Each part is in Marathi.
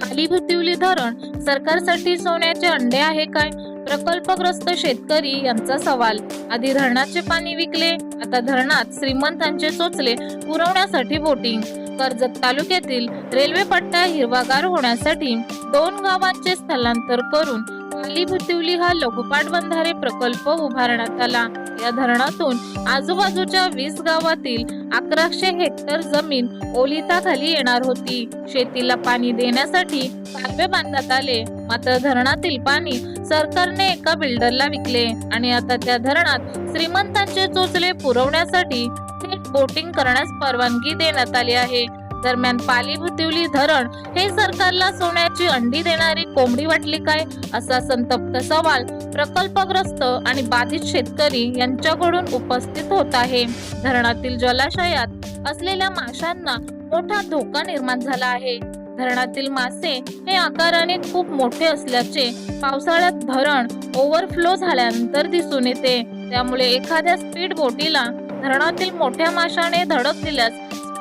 कालीभुतिवली धरण सरकारसाठी सोन्याचे अंडे आहे काय? प्रकल्पग्रस्त शेतकरी यांचा सवाल. आधी धरणाचे पाणी विकले आता धरणात श्रीमंतांचे सोचले पुरवण्यासाठी बोटिंग कर्जत तालुक्यातील रेल्वे पट्टा हिरवागार होण्यासाठी दोन गावांचे स्थलांतर करून कालीभुतिवली हा लघुपाट बंधारे प्रकल्प उभारण्यात आला. या धरणातून आजूबाजूच्या वीस गावातील अकराशे हेक्टर जमीन ओलिताखाली येणार होती. शेतीला पाणी देण्यासाठी कालवे बांधण्यात आले. मात्र धरणातील पाणी सरकारने एका बिल्डरला विकले आणि आता त्या धरणात श्रीमंतांचे चोचले पुरवण्यासाठी थेट बोटिंग करण्यास परवानगी देण्यात आली आहे. दरम्यान पालीभुतिवली धरण हे सरकारला सोन्याची अंडी देणारी कोंबडी वाटली काय? असा संतप्त सवाल प्रकल्पग्रस्त आणि बाधित शेतकरी यांच्याकडून उपस्थित होत आहे. धरणातील जलाशयात असलेल्या माशांना मोठा धोका निर्माण झाला आहे. धरणातील मासे हे आकाराने खूप मोठे असल्याचे पावसाळ्यात धरण ओव्हरफ्लो झाल्यानंतर दिसून येते. त्यामुळे एखाद्या स्पीड बोटीला धरणातील मोठ्या माशाने धडक दिल्यास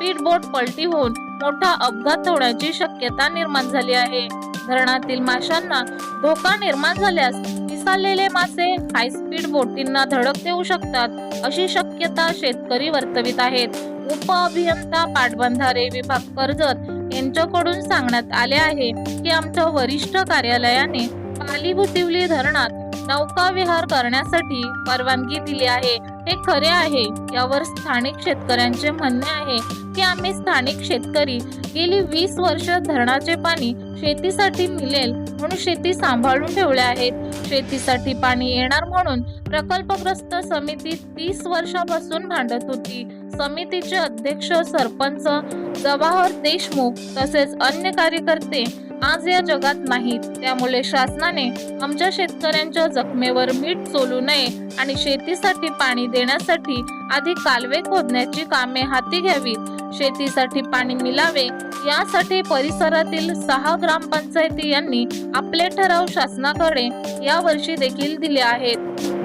स्पीड बोट पलटी होऊन मोठा अपघात होण्याची शक्यता निर्माण झाली आहे. धरणातील माशांना धोका निर्माण झाल्यास पिसाळलेले मासे हाय स्पीड बोटींना धडक देऊ शकतात अशी शक्यता शेतकरी वर्तवित आहेत. उप अभियंता पाटबंधारे विभाग कर्जत यांच्याकडून सांगण्यात आले आहे की आमच्या वरिष्ठ कार्यालयाने पालीभुतिवली धरणात नौकाविहार करण्यासाठी परवानगी दिली आहे. हे खरे आहे. यावर स्थानिक शेतकऱ्यांचे म्हणणे आहे की आम्ही स्थानिक शेतकरी. गेली वीस वर्ष धरणाचे पाणी शेतीसाठी मिळेल म्हणून शेती सांभाळून ठेवले आहेत. शेतीसाठी पाणी येणार म्हणून प्रकल्पग्रस्त समिती तीस वर्षापासून भांडत होती. समितीचे अध्यक्ष सरपंच जवाहर देशमुख तसेच अन्य कार्यकर्ते आज या जगात नाहीत. त्यामुळे शासनाने आमच्या शेतकऱ्यांच्या जखमेवर मीठ चोलू नये आणि शेतीसाठी पाणी देण्यासाठी आधी कालवे खोदण्याची कामे हाती घ्यावीत. शेतीसाठी पाणी मिळावे यासाठी परिसरातील सहा ग्रामपंचायती यांनी आपले ठराव शासनाकडे या वर्षी देखील दिले आहेत.